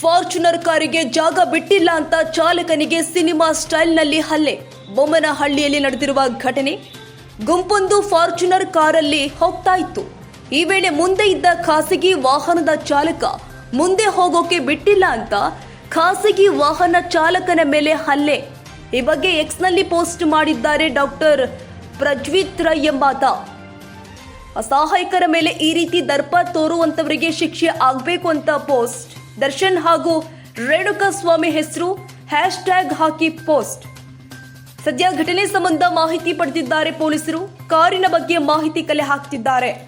Fortuner ಕಾರಿಗೆ ಜಾಗ ಬಿಟ್ಟಿಲ್ಲ ಅಂತ ಚಾಲಕನಿಗೆ ಸಿನಿಮಾ ಸ್ಟೈಲ್ನಲ್ಲಿ ಹಲ್ಲೆ. ಬೊಮ್ಮನಹಳ್ಳಿಯಲ್ಲಿ ನಡೆದಿರುವ ಘಟನೆ ಗುಂಪೊಂದು ಫಾರ್ಚುನರ್ ಕಾರಲ್ಲಿ ಹೋಗ್ತಾ ಇತ್ತು. ಈ ವೇಳೆ ಮುಂದೆ ಇದ್ದ ಖಾಸಗಿ ವಾಹನದ ಚಾಲಕ ಮುಂದೆ ಹೋಗೋಕೆ ಬಿಟ್ಟಿಲ್ಲ ಅಂತ ಖಾಸಗಿ ವಾಹನ ಚಾಲಕನ ಮೇಲೆ ಹಲ್ಲೆ. ಈ ಬಗ್ಗೆ ಎಕ್ಸ್ನಲ್ಲಿ ಪೋಸ್ಟ್ ಮಾಡಿದ್ದಾರೆ ಡಾಕ್ಟರ್ ಪ್ರಜ್ವಿತ್ ರೈ ಎಂಬಾತ. ಅಸಹಾಯಕರ ಮೇಲೆ ಈ ರೀತಿ ದರ್ಪ ತೋರುವಂತವರಿಗೆ ಶಿಕ್ಷೆ ಆಗಬೇಕು ಅಂತ ಪೋಸ್ಟ್. ದರ್ಶನ್ ಹಾಗೂ ರೇಣುಕಾ ಸ್ವಾಮಿ ಹೆಸರು ಹ್ಯಾಶ್ ಟ್ಯಾಗ್ ಹಾಕಿ ಪೋಸ್ಟ್. ಸದ್ಯ ಘಟನೆ ಸಂಬಂಧ ಮಾಹಿತಿ ಪಡೆದಿದ್ದಾರೆ ಪೊಲೀಸರು. ಕಾರಿನ ಬಗ್ಗೆ ಮಾಹಿತಿ ಕಲೆ ಹಾಕ್ತಿದ್ದಾರೆ.